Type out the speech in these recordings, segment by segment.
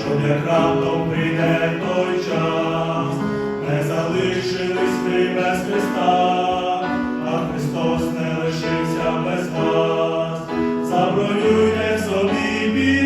що як раптом прийде той час, не залишились ти без Христа, а Христос не лишився без вас, забронюйте собі.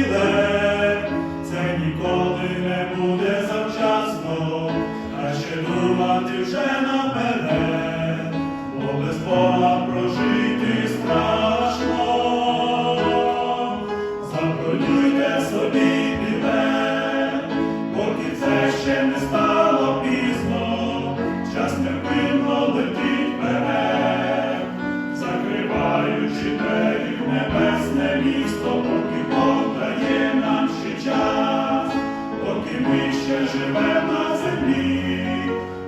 Поки Бог дає нам ще час, поки ми ще живемо на землі,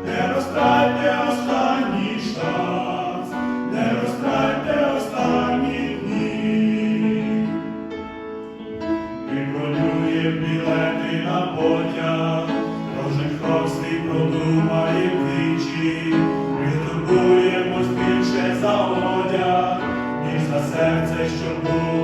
не розтрайте останній шанс, не розтрайте останні дні. Підбронює білети на потяг, кожен крок свій продумає двічі, ми турбуємось більше за одяг, ніж за серце, що було